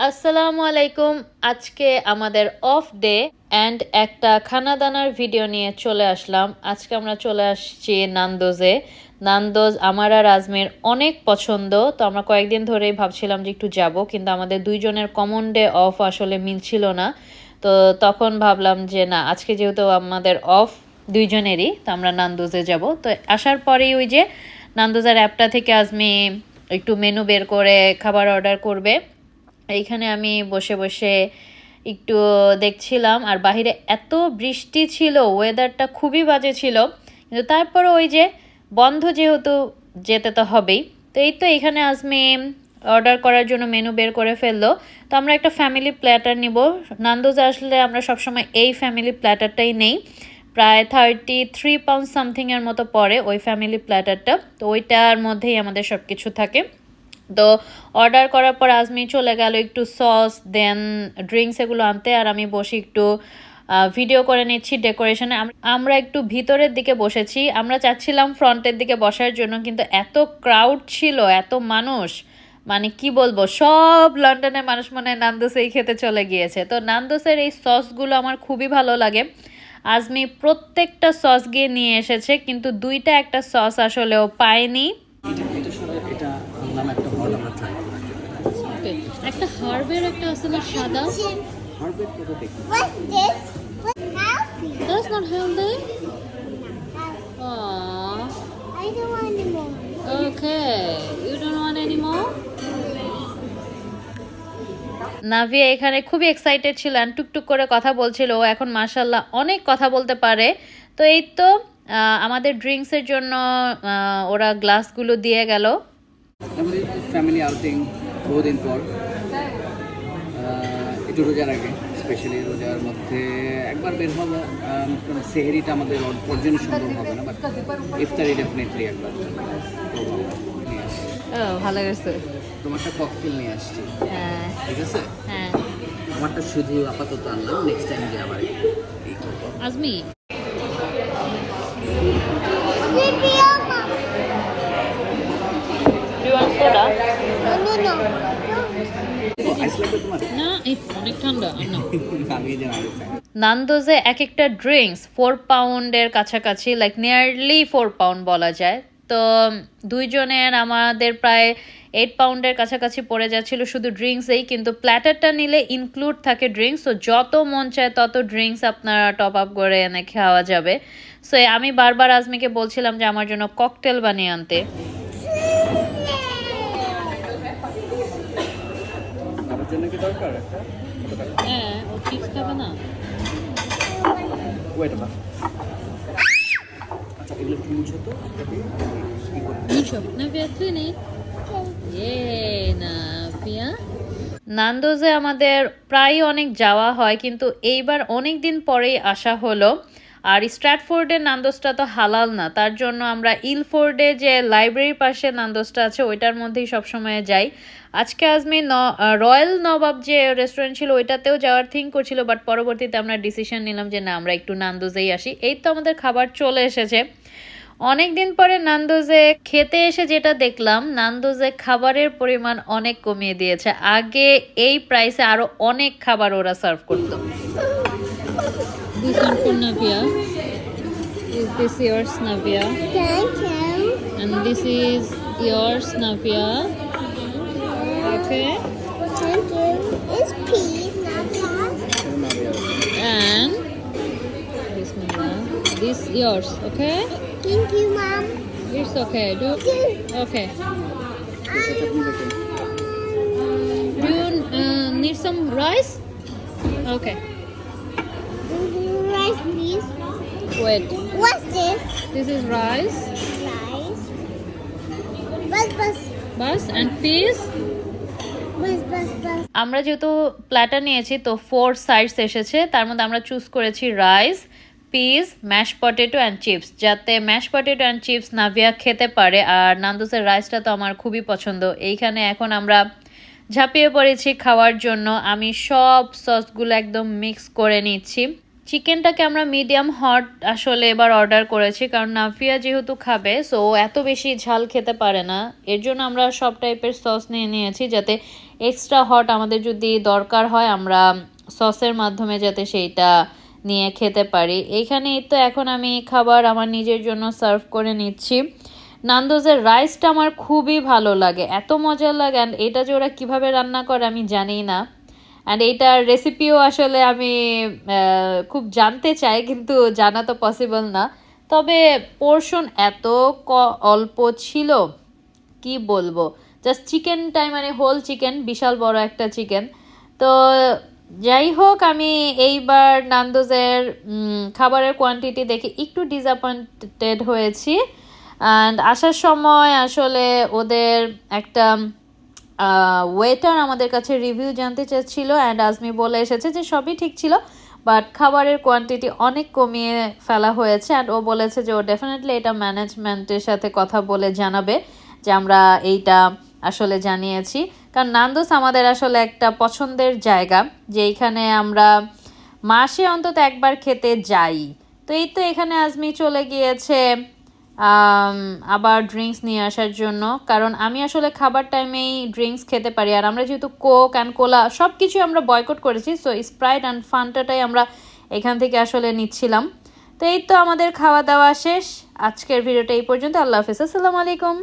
আসসালামু আলাইকুম। আজকে আমাদের অফ ডে অ্যান্ড একটা খানা দানার ভিডিও নিয়ে চলে আসলাম। আজকে আমরা চলে আসছি নান্দোজে। নান্দোজ আমার আর আজমের অনেক পছন্দ। তো আমরা কয়েকদিন ধরেই ভাবছিলাম যে একটু যাব, কিন্তু আমাদের দুইজনের কমন ডে অফ আসলে মিলছিল না। তো তখন ভাবলাম যে না, আজকে যেহেতু আমাদের অফ দুইজনেরই, তো আমরা নান্দোজে যাব। তো আসার পরেই ওই যে নান্দোজার অ্যাপটা থেকে আজমি একটু মেনু বের করে খাবার অর্ডার করবে। এইখানে আমি বসে বসে একটু দেখছিলাম আর বাইরে এত বৃষ্টি ছিল ওয়েদারটা খুবই বাজে ছিল। কিন্তু তারপরে ওই যে বন্ধ যেহেতু যেতে তো হবেই, তো এই তো এখানে আজমি অর্ডার করার জন্য মেনু বের করে ফেলল। তো আমরা একটা ফ্যামিলি প্ল্যাটার নিব। নান্দোজ আসলে আমরা সবসময় এই ফ্যামিলি প্ল্যাটারটাই নেই। প্রায় থার্টি থ্রি পাউন্ড সামথিংয়ের মতো পড়ে ওই ফ্যামিলি প্ল্যাটারটা তো ওইটার মধ্যেই আমাদের সব কিছু থাকে। তো অর্ডার করার পর আজমি চলে গেল একটু সস দেন ড্রিঙ্কস এগুলো আনতে, আর আমি বসে একটু ভিডিও করে নিচ্ছি ডেকোরেশনে আমরা একটু ভিতরের দিকে বসেছি। আমরা চাচ্ছিলাম ফ্রন্টের দিকে বসার জন্য, কিন্তু এত ক্রাউড ছিল, এত মানুষ মানে কি বলব, সব লন্ডনের মানুষ মনে হয় নান্দোসেই খেতে চলে গিয়েছে। তো নান্দোসের এই সসগুলো আমার খুবই ভালো লাগে। আজমি প্রত্যেকটা সস গিয়ে নিয়ে এসেছে, কিন্তু দুইটা একটা সস আসলেও পায়নি। একটা হট আমরা ট্রাই করার জন্য একটা হার্বের একটা আছে না সাদা হার্বের কত দেখি What's this? What's healthy? That's not healthy. Healthy. Aww. I don't want anymore. Okay. You don't want any more? নাভিয়া এখানে খুবই এক্সাইটেড ছিল টুকটুক করে কথা বলছিল ও এখন মাশাল্লাহ অনেক কথা বলতে পারে তো এই তো আমাদের ড্রিঙ্কসের জন্য ওরা গ্লাসগুলো দিয়ে গেল আমাদের ফ্যামিলি আউটিং বহুদিন পর। একটু রোজার আগে স্পেশালি রোজার মধ্যে একবার বের হব কারণ সেহেরিটা আমাদের জন্য সম্ভব হবে না বাট ইফতারি ডেফিনেটলি একবার। ও ভালো গেছে তোমারটা ককটেল নিয়ে আসছি। হ্যাঁ। ঠিক আছে? হ্যাঁ। আমারটা শুধু আপাতত আনলাম নেক্সট টাইম গিয়ে আবার আজমি? না অনেক ঠান্ডা। নান্দোজে এক একটা ড্রিঙ্কস ফোর পাউন্ডের কাছাকাছি লাইক নিয়ারলি ফোর পাউন্ড বলা যায়। তো দুইজনের আমাদের প্রায় এইট পাউন্ডের কাছাকাছি পড়ে যাচ্ছিল শুধু ড্রিঙ্কসেই কিন্তু প্ল্যাটারটা নিলে ইনক্লুড থাকে ড্রিঙ্কস। তো যত মন চায় তত ড্রিঙ্কস আপনারা টপ আপ করে এনে খাওয়া যাবে। সো আমি বারবার আজমিকে বলছিলাম যে আমার জন্য ককটেল বানিয়ে আনতে আমার জন্য কি দরকার একটা? হ্যাঁ ও চিপস খাবে না। ওয়েট বা আচ্ছা এগুলো একটু মুছো তো কি করতে নিচো নাভিয়া তুই নেই। Yay, নান্দোজে আমাদের প্রায় অনেক যাওয়া হয় কিন্তু এইবার অনেক দিন পরেই আসা হলো। আর স্ট্র্যাটফোর্ডের নান্দোসটা তো হালাল না, তার জন্য আমরা ইলফোর্ডে যে লাইব্রেরির পাশে নান্দোসটা আছে, ওইটার মধ্যেই সবসময় যাই। আজকে আজমি ন রয়্যাল নবাব যে রেস্টুরেন্ট ছিল, ওইটাতেও যাওয়ার থিঙ্ক করছিল বাট পরবর্তীতে আমরা ডিসিশন নিলাম যে না, আমরা একটু নান্দোজেই আসি। এই তো আমাদের খাবার চলে এসেছে। অনেক দিন পরে নান্দোজে খেতে এসে যেটা দেখলাম নান্দোজে খাবারের পরিমাণ অনেক কমিয়ে দিয়েছে। আগে এই প্রাইসে আরও অনেক খাবার ওরা সার্ভ করতো। This one for Navia. Is this yours, Navia? Thank you. And this is yours, Navia. Okay. Thank you. It's not sauce. And Bismillah. This yours, okay? Thank you, Mom. It's okay. Do okay. Do you uh, need some rice? Okay. Rice, please. Wait. What's this? This is rice, Rice. Bus, bus. bus, and peas. আমরা যেহেতু platter নিয়েছি তো four sides এসেছে তার মধ্যে আমরা choose করেছি rice peas mash potato and chips যাতে mash potato and chips Navia খেতে পারে আর নান্দোসের রাইসটা তো আমার খুবই পছন্দ এইখানে এখন আমরা ঝাঁপিয়ে পড়েছি খাওয়ার জন্য আমি সব সসগুলো একদম মিক্স করে নিচ্ছি চিকেনটাকে আমরা মিডিয়াম হট আসলে এবার অর্ডার করেছি, কারণ নাফিয়া যেহেতু খাবে সো এত বেশি ঝাল খেতে পারে না। এর জন্য আমরা সব টাইপের সস নিয়ে নিয়েছি যাতে এক্সট্রা হট আমাদের যদি দরকার হয়, আমরা সসের মাধ্যমে যাতে সেইটা নিয়ে খেতে পারি। এইখানেই তো এখন আমি খাবার আমার নিজের জন্য সার্ভ করে নিচ্ছি। নান্দোজের রাইসটা আমার খুবই ভালো লাগে, এত মজা লাগে অ্যান্ড এটা যে ওরা কীভাবে রান্না করে আমি জানি না অ্যান্ড এইটার রেসিপিও আসলে আমি খুব জানতে চাই, কিন্তু জানা তো পসিবল না। তবে পোর্শন এত ক, অল্প ছিল, কি বলব? জাস্ট চিকেনটাই মানে হোল চিকেন বিশাল বড় একটা চিকেন তো যাই হোক, আমি এইবার নান্দোজের খাবারের কোয়ান্টিটি দেখে একটু ডিসঅ্যাপয়েন্টেড হয়েছি। অ্যান্ড আসার সময় আসলে ওদের একটা ওয়েটার আমাদের কাছে রিভিউ জানতে চাচ্ছিল অ্যান্ড আজমি বলে এসেছে যে সবই ঠিক ছিল বাট খাবারের কোয়ান্টিটি অনেক কমিয়ে ফেলা হয়েছে অ্যান্ড ও বলেছে যে ও ডেফিনেটলি এটা ম্যানেজমেন্টের সাথে কথা বলে জানাবে যে আমরা এইটা আসলে জানিয়েছি। কারণ নান্দোস আমাদের আসলে একটা পছন্দের জায়গা, যে এইখানে আমরা মাসে অন্তত একবার খেতে যাই। তো এই তো এখানে আজমি চলে গিয়েছে আবার ড্রিঙ্কস নিয়ে আসার জন্য। কারণ আমি আসলে খাবার টাইমেই ড্রিঙ্কস খেতে পারি। আর আমরা যেহেতু কোক অ্যান্ড কোলা সব কিছুই আমরা বয়কট করেছি সো স্প্রাইট অ্যান্ড ফান্টাটাই আমরা এখান থেকে আসলে নিচ্ছিলাম। তো এই তো আমাদের খাওয়া দাওয়া শেষ। আজকের ভিডিওটা এই পর্যন্ত। আল্লাহ হাফিজ। আসসালামু আলাইকুম।